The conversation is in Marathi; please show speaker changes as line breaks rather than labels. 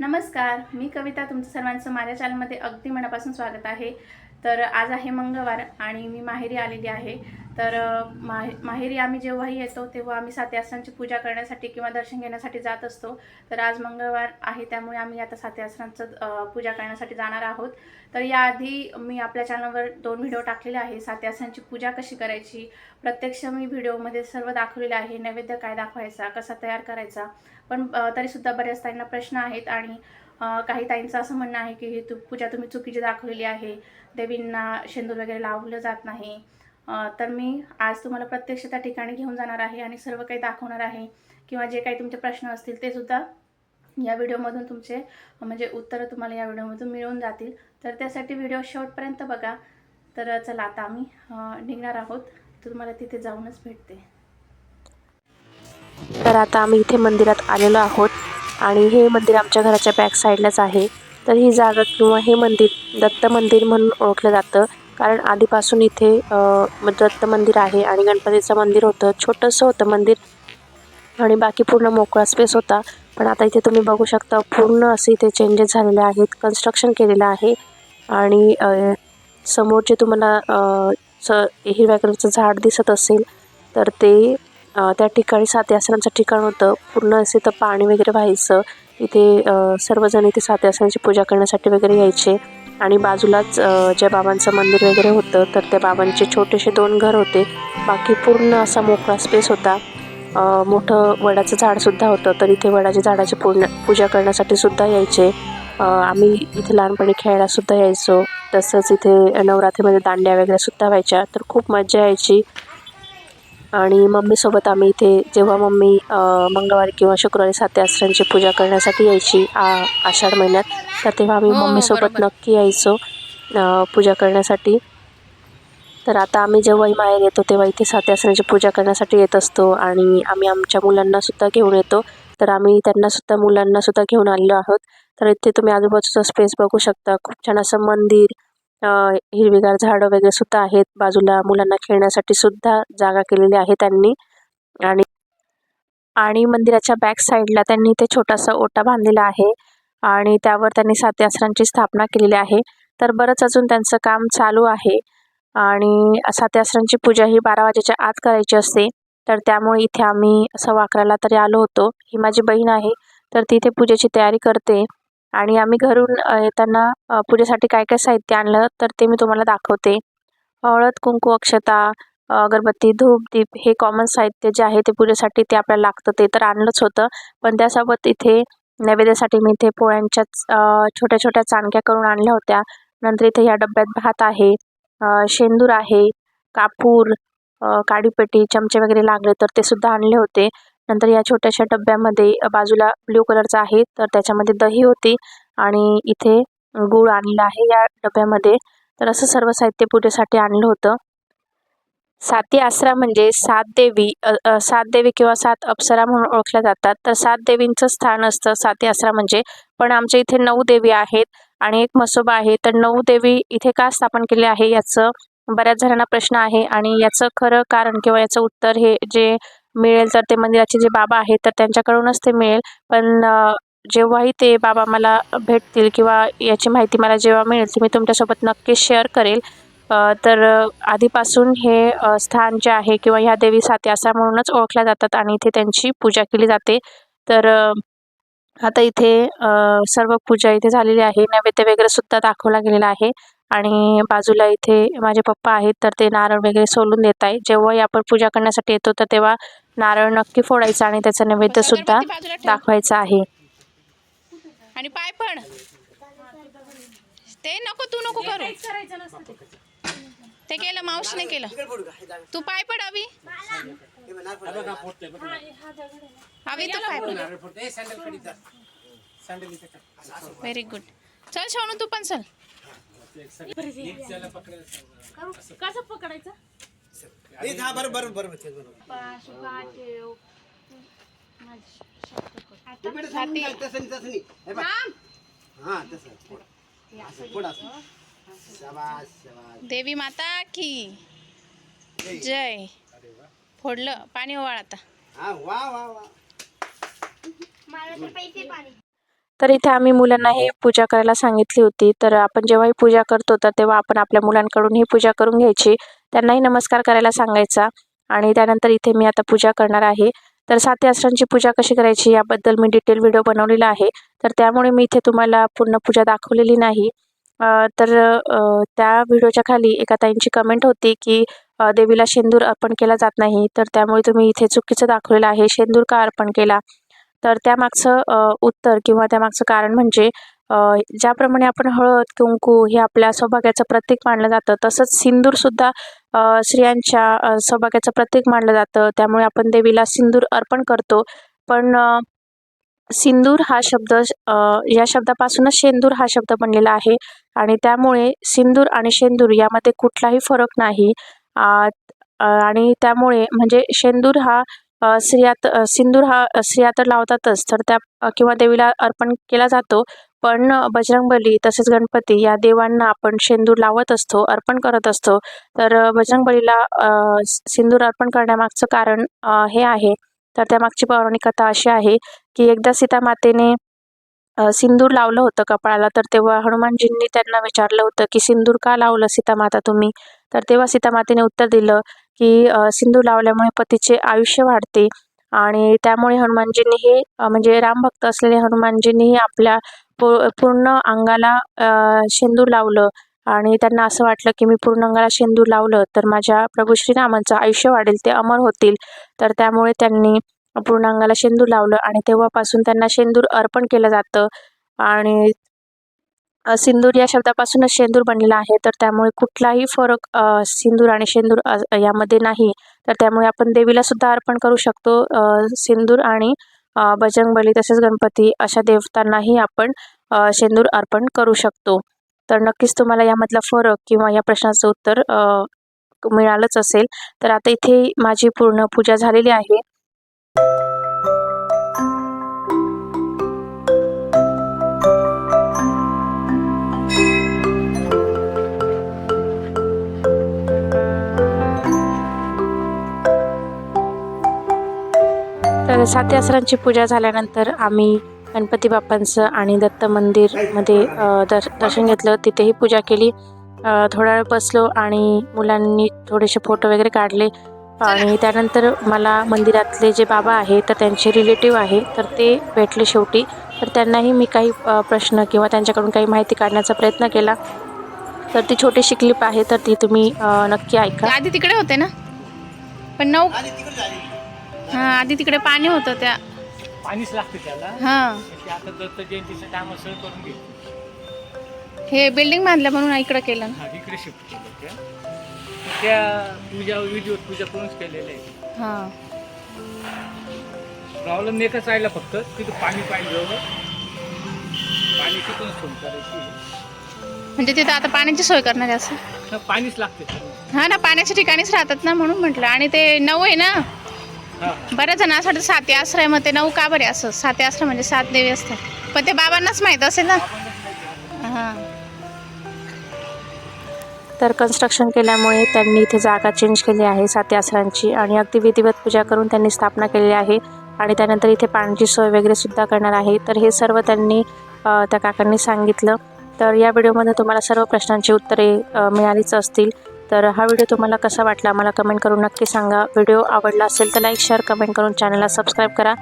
नमस्कार मी कविता तुमचं सर्वांचं माझ्या चॅनलमध्ये अगदी मनापासून स्वागत आहे. तर आज आहे मंगळवार आणि मी माहेरी आलेली आहे. तर माहे माहेरी आम्ही जेव्हाही येतो तेव्हा आम्ही सात्यासनांची पूजा करण्यासाठी किंवा दर्शन घेण्यासाठी जात असतो. तर आज मंगळवार आहे त्यामुळे आम्ही आता सात्यासनांचं पूजा करण्यासाठी जाणार आहोत. तर याआधी मी आपल्या चॅनलवर दोन व्हिडिओ टाकलेले आहे. सात्यासनांची पूजा कशी करायची? प्रत्यक्ष मी व्हिडिओमध्ये सर्व दाखवलेले आहे. नैवेद्य काय दाखवायचा? कसा तयार करायचा? पण तरीसुद्धा बऱ्याच ताईंना प्रश्न आहेत आणि काही ताईंचं असं म्हणणं आहे की ही तू पूजा तुम्ही चुकीची दाखवलेली आहे. देवींना शेंदूर वगैरे लावलं जात नाही. तर मी आज तुम्हाला प्रत्यक्ष त्या ठिकाणी घेऊन जाणार आहे आणि सर्व काही दाखवणार आहे किंवा जे काही तुमचे प्रश्न असतील ते सुद्धा या व्हिडिओमधून तुमचे म्हणजे उत्तरं तुम्हाला या व्हिडिओमधून मिळून जातील. तर त्यासाठी व्हिडिओ शेवटपर्यंत बघा. तर चला आता आम्ही निघणार आहोत. तर तुम्हाला तिथे जाऊनच भेटते.
तर आता आम्ही इथे मंदिरात आलेलो आहोत आणि हे मंदिर आमच्या घराच्या बॅक साईडलाच आहे. तर ही जागा किंवा हे मंदिर दत्त मंदिर म्हणून ओळखलं जातं. कारण आधीपासून इथे दत्त मंदिर आहे आणि गणपतीचं मंदिर होतं. छोटंसं होतं मंदिर आणि बाकी पूर्ण मोकळा स्पेस होता. पण आता इथे तुम्ही बघू शकता पूर्ण असे इथे चेंजेस झालेले आहेत. कन्स्ट्रक्शन केलेलं आहे आणि समोर जे तुम्हाला स हिरव्या कलरचं झाड दिसत असेल तर ते त्या ठिकाणी सात्यासनाचं ठिकाण होतं. पूर्ण असे तर पाणी वगैरे व्हायचं. इथे सर्वजण इथे साती पूजा करण्यासाठी वगैरे यायचे. आणि बाजूलाच ज्या बाबांचं मंदिर वगैरे होतं तर त्या बाबांचे छोटेसे दोन घर होते. बाकी पूर्ण असा मोकळा स्पेस होता. मोठं वडाचं झाडसुद्धा होतं तर इथे वडाच्या झाडाची पूर्ण पूजा करण्यासाठी सुद्धा यायचे. आम्ही इथे लहानपणी खेळायलासुद्धा यायचो. तसंच इथे नवरात्रीमध्ये दांड्या वगैरे सुद्धा व्हायच्या. तर खूप मजा यायची. आणि मम्मीसोबत आम्ही इथे जेव्हा मम्मी मंगळवारी किंवा शुक्रवारी साती पूजा करण्यासाठी यायची आ आषाढ महिन्यात तर तेव्हा आम्ही
हो, हो,
मम्मीसोबत. नक्की यायचो पूजा करण्यासाठी. तर आता आम्ही जेव्हाही माहेर येतो तेव्हा इथे साती पूजा करण्यासाठी येत असतो आणि आम्ही आमच्या मुलांना सुद्धा घेऊन येतो. तर आम्ही त्यांना सुद्धा मुलांना सुद्धा घेऊन आलेलो आहोत. तर इथे तुम्ही आजूबाजूचा स्पेस बघू शकता. खूप छान असं मंदिर हिरवीगार झाडं वगैरे सुद्धा आहेत. बाजूला मुलांना खेळण्यासाठी सुद्धा जागा केलेली आहे त्यांनी. आणि आणि मंदिराच्या बॅक साईडला त्यांनी इथे छोटासा ओटा बांधलेला आहे. आणि त्यावर त्यांनी साती स्थापना केलेली आहे. तर बरंच अजून त्यांचं काम चालू आहे. आणि साती पूजा ही बारा वाजेच्या आत करायची असते. तर त्यामुळे इथे आम्ही सव्वा अकराला तरी आलो होतो. ही माझी बहीण आहे. तर ती इथे पूजेची तयारी करते. आणि आम्ही घरून येताना पूजेसाठी काय काय साहित्य आणलं तर ते मी तुम्हाला दाखवते. हळद कुंकू अक्षता अगरबत्ती धूप दीप हे कॉमन साहित्य जे आहे ते पूजेसाठी ते आपल्याला लागतं. ते तर आणलंच होतं पण त्यासोबत इथे नैवेद्यासाठी मी इथे पोळ्यांच्या छोट्या छोट्या चाणक्या करून आणल्या होत्या. नंतर इथे ह्या डब्यात भात आहे शेंदूर आहे कापूर काडीपेटी चमचे वगैरे लागले तर ते सुद्धा आणले होते. नंतर या छोट्याशा डब्यामध्ये बाजूला ब्ल्यू कलरचा आहे तर त्याच्यामध्ये दही होती आणि इथे गूळ आणलेला आहे या डब्यामध्ये. तर असं सर्व साहित्य पूजेसाठी आणलं होतं. साती आसरा म्हणजे सात देवी सात देवी किंवा सात अप्सरा म्हणून ओळखल्या जातात. तर सात देवींचं स्थान असतं साती आसरा म्हणजे. पण आमच्या इथे नऊ देवी आहेत आणि एक मसोबा आहे. तर नऊ देवी इथे का स्थापन केले आहे याचं बऱ्याच जणांना प्रश्न आहे आणि याचं खरं कारण किंवा याचं उत्तर हे जे मिळेल तर ते मंदिराचे जे बाबा आहेत तर त्यांच्याकडूनच ते मिळेल. पण जेव्हाही ते बाबा मला भेटतील किंवा याची माहिती मला जेव्हा मिळेल ती मी तुमच्यासोबत नक्कीच शेअर करेल. तर आधीपासून हे स्थान जे आहे किंवा ह्या देवी साती असा म्हणूनच ओळखल्या जातात आणि इथे त्यांची पूजा केली जाते. तर आता इथे सर्व पूजा इथे झालेली आहे. नैवेद्य वगैरे सुद्धा दाखवला गेलेला आहे. आणि बाजूला इथे माझे पप्पा आहेत तर ते नारळ वगैरे सोलून देत आहे जेव्हाही आपण पूजा करण्यासाठी येतो तर तेव्हा नारळ नक्की फोडायचा आणि त्याचा नैवेद्य सुद्धा. दाखवायचा आहे.
आणि पाय पण. ते नको तू नको करू. ते केलं मावशीने केलं. तू पाय पड अभि. अभि तू पाय पड. व्हेरी गुड चल सोनू तू पण चल.
कसं पकडायचं
हा बरं बरं बरं तेच बरोबर इकडे थांबून जा, तसं नाही, तसं नाही. हे बघ. हा तसं पुढं. असं, पुढं असं. शाबास शाबास
देवी माता की
जय.
जय फोडलं पाणी ओवाळ आता
हा वा वा वा
तर तर इथे आम्ही मुलांना हे पूजा करायला सांगितली होती. तर आपण जेव्हाही पूजा करतो तर तेव्हा आपण आपल्या मुलांकडून ही पूजा करून घ्यायची. त्यांनाही नमस्कार करायला सांगायचा आणि त्यानंतर इथे मी आता पूजा करणार आहे. तर साती आसरांची पूजा कशी करायची याबद्दल मी डिटेल व्हिडिओ बनवलेला आहे. तर त्यामुळे मी इथे तुम्हाला पूर्ण पूजा दाखवलेली नाही. तर त्या व्हिडिओच्या खाली एका ताईंची कमेंट होती की देवीला शेंदूर अर्पण केला जात नाही. तर त्यामुळे तुम्ही इथे चुकीचं दाखवलेलं आहे. शेंदूर का अर्पण केला? तर त्यामागचं उत्तर किंवा त्यामागचं कारण म्हणजे ज्याप्रमाणे आपण हळद कुंकू हे आपल्या सौभाग्याचं प्रतीक मानलं जातं तसंच सिंदूरसुद्धा सुद्धा स्त्रियांच्या सौभाग्याचं प्रतीक मानलं जातं. त्यामुळे आपण देवीला सिंदूर अर्पण करतो. पण सिंदूर हा शब्द या शब्दापासूनच शेंदूर हा शब्द बनलेला आहे. आणि त्यामुळे सिंदूर आणि शेंदूर यामध्ये कुठलाही फरक नाही. आणि त्यामुळे म्हणजे शेंदूर हा स्त्रियात सिंदूर हा स्त्रिया तर लावतातच. तर त्या किंवा देवीला अर्पण केला जातो. पण बजरंगबली तसेच गणपती या देवांना आपण शेंदूर लावत असतो अर्पण करत असतो. तर बजरंगबलीला सिंदूर अर्पण करण्यामागचं कारण हे आहे. तर त्यामागची पौराणिक कथा अशी आहे की एकदा सीतामातेने मातेने सिंदूर लावलं होतं कपाळाला. तर तेव्हा हनुमानजींनी त्यांना विचारलं होतं की सिंदूर का लावलं सीतामाता तुम्ही? तर तेव्हा सीतामातेने उत्तर दिलं की अ, सिंदूर लावल्यामुळे पतीचे आयुष्य वाढते. आणि त्यामुळे हनुमानजींनी हे म्हणजे रामभक्त असलेले हनुमानजींनीही आपल्या पू पूर्ण अंगाला शेंदूर लावलं. आणि त्यांना असं वाटलं की मी पूर्ण अंगाला शेंदूर लावलं तर माझ्या प्रभू श्रीरामांचं आयुष्य वाढेल ते अमर होतील. तर त्यामुळे त्यांनी पूर्ण अंगाला शेंदूर लावलं आणि तेव्हापासून त्यांना शेंदूर अर्पण केलं जातं. आणि सिंदूर या शब्दापासूनच शेंदूर बनलेला आहे तर त्यामुळे कुठलाही फरक सिंदूर आणि शेंदूर यामध्ये नाही. तर त्यामुळे आपण देवीला सुद्धा अर्पण करू शकतो सिंदूर आणि अ, बजरंगबली तसेच गणपती अशा देवतांनाही आपण शेंदूर अर्पण करू शकतो. तर नक्कीच तुम्हाला यामधला फरक किंवा या प्रश्नाचं उत्तर मिळालंच असेल. तर आता इथे माझी पूर्ण पूजा झालेली आहे. साती आसरांची पूजा झाल्यानंतर आम्ही गणपती बाप्पांचं आणि दत्त मंदिरमध्ये दर दर्श दर्शन घेतलं. तिथेही पूजा केली. थोडा वेळ बसलो आणि मुलांनी थोडेसे फोटो वगैरे काढले. आणि त्यानंतर मला मंदिरातले जे बाबा आहे तर त्यांचे रिलेटिव्ह आहे तर ते भेटले शेवटी. तर त्यांनाही मी काही प्रश्न किंवा त्यांच्याकडून काही माहिती काढण्याचा प्रयत्न केला. तर ती छोटीशी क्लिप आहे तर ती तुम्ही नक्की ऐका.
आधी तिकडे होते ना? पण नऊ हा आधी तिकडे पाणी होतं त्या.
पाणीच लागते त्याला.
हा.
ते आता दत्त जयंतीचं टायम सर करून घेतो
हे बिल्डिंग बांधलं म्हणून इकडे केलं. ना.
हा इकडे शिफ्ट केलं त्या त्या पूजा व्हिडिओ पूजा करूनच केलेलं आहे.
हा.
प्रॉब्लेम एकच राहिला फक्त तिथं पाणी पाहिजे पाणी तिथून सोड करायची.
म्हणजे तिथं आता पाण्याची सोय करणार आहे असं?
हा, पाणीच लागते. त्याला.
हा ना पाण्याच्या ठिकाणीच राहतात ना म्हणून म्हटलं. आणि ते नऊ आहे ना?
हा
बऱ्याच जण असं वाटतं आश्रय मग ते नऊ का बरे असं? साते आश्रय म्हणजे सात देवी असतात. पण ते बाबांनाच माहीत असेल ना? हां.
तर कन्स्ट्रक्शन केल्यामुळे त्यांनी इथे जागा चेंज केली आहे साते आसरांची आणि अगदी विधिवत पूजा करून त्यांनी स्थापना केलेली आहे. आणि त्यानंतर इथे पाण्याची सोय वगैरे सुद्धा करणार आहे. तर हे सर्व त्यांनी त्या काकांनी सांगितलं. तर या व्हिडिओमध्ये तुम्हाला सर्व प्रश्नांची उत्तरे मिळालीच असतील. तर हा व्हिडिओ तुम्हाला कसा वाटला मला कमेंट करून नक्की सांगा. व्हिडिओ आवडला असेल तर लाईक शेअर कमेंट करून चॅनलला सबस्क्राईब करा.